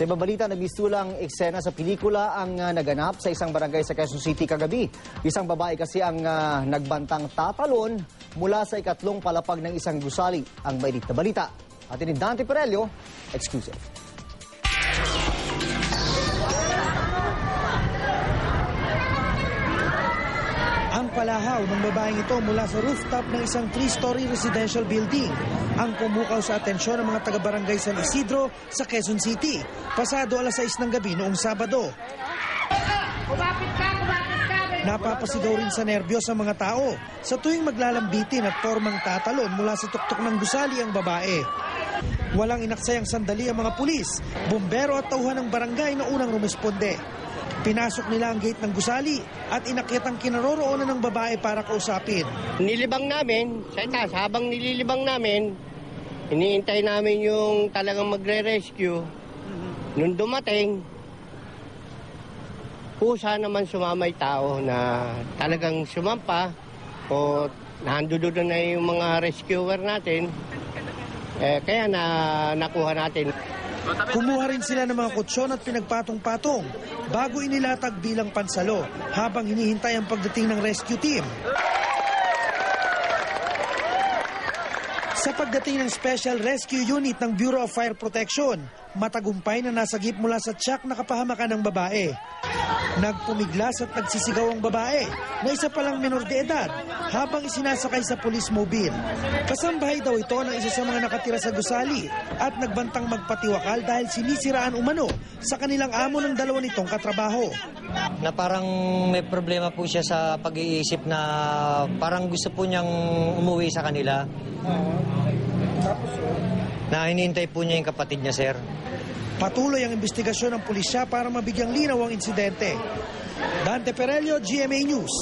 Sa ibang balita, nagbistulang eksena sa pelikula ang ah, naganap sa isang barangay sa Quezon City kagabi. Isang babae kasi ang ah, nagbantang tatalon mula sa ikatlong palapag ng isang gusali. Ang mainit na balita. At ni Dante Perello, exclusive. Ang palahaw ng babaeng ito mula sa rooftop ng isang three-story residential building ang pumukaw sa atensyon ng mga taga-barangay San Isidro sa Quezon City. Pasado alas 6 ng gabi noong Sabado. Napapasigaw rin sa nerbiyos ang mga tao sa tuwing maglalambitin at formang tatalon mula sa tuktok ng gusali ang babae. Walang inaksayang sandali ang mga pulis, bumbero at tauhan ng barangay na unang rumisponde. Pinasok nila ang gate ng gusali at inakyat ang kinaroroonan ng babae para kausapin. Nilibang namin sa itaas. Habang nililibang namin, iniintay namin yung talagang magre-rescue. Nung dumating, kusa naman sumamay tao na talagang sumampa o nandoon na yung mga rescuer natin. Eh, kaya na nakuha natin. Kumuha rin sila ng mga kutsyon at pinagpatong-patong bago inilatag bilang pansalo habang hinihintay ang pagdating ng rescue team. Sa pagdating ng Special Rescue Unit ng Bureau of Fire Protection, matagumpay na nasagip mula sa tiyak na kapahamakan ng babae. Nagpumiglas at nagsisigaw ang babae na isa palang menor de edad habang isinasakay sa police mobile. Kasambahay daw ito ng isa sa mga nakatira sa gusali at nagbantang magpatiwakal dahil sinisiraan umano sa kanilang amo ng dalawa nitong katrabaho. na parang may problema po siya sa pag-iisip na parang gusto po niyang umuwi sa kanila. Na hinihintay po niya yung kapatid niya, sir. Patuloy ang investigasyon ng pulisya para mabigyang linaw ang insidente. Dante Perello, GMA News.